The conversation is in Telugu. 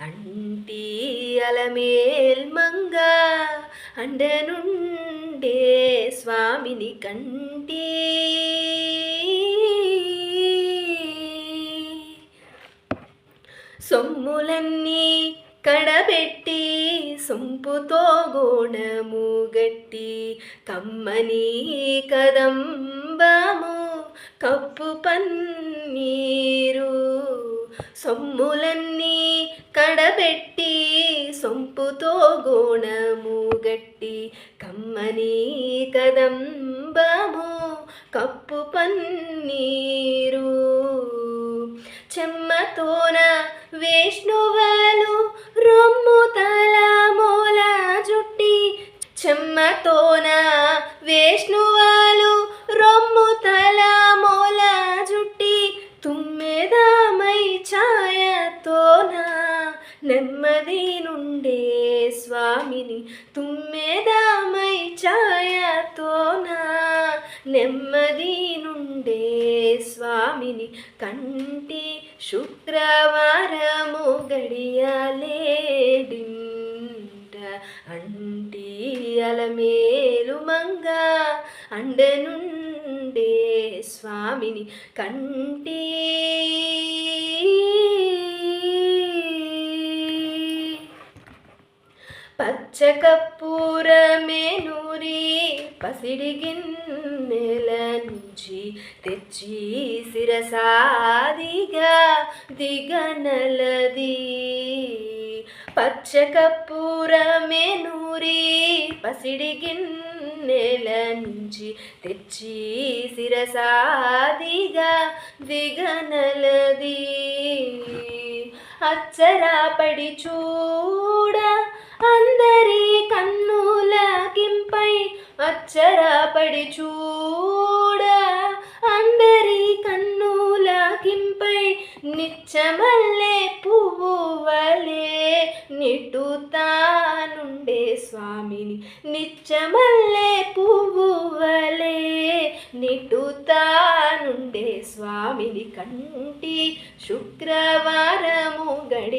అంటి అలమేల్ మంగ అండనుండే స్వామిని కంటి. సొమ్ములన్నీ కడబెట్టి సొంపుతో గోణము గట్టి కమ్మని కదంబము కప్పు పన్నీరు సొమ్ములన్నీ సొంపుతో గోణము గట్టి కమ్మని కదంబము కప్పు పన్నీరు. చెమ్మతోన వేష్ణువాలు రొమ్ము తల మూల జుట్టి చెమ్మతోన వేష్ణువాలు నెమ్మది నుండే స్వామిని తుమ్మెదామై ఛాయతోనా. నెమ్మది నుండే స్వామిని కంటి శుక్రవారము గడియలేడింట. అంటి అలమేలు మంగ అండనుండే స్వామిని కంటి పచ్చకప్పూరమేనూరి పసిడి గిన్నెల నుంచి తెచ్చి శిరసాదిగా దిగనలది. పచ్చకప్పూరమేనూరి పసిడి గిన్నెల నుంచి తెచ్చి శిరసాదిగా దిగనలది. అచ్చరాపడి చూ అక్కడి చూడ అందరి కన్నుల కింపై నిచ్చమల్లే పువ్వు వలే నిట్టుతానుండే స్వామిని. నిచ్చమల్లే పువ్వు వలే నిట్టుతానుండే స్వామిని. కంటి శుక్రవారము గడి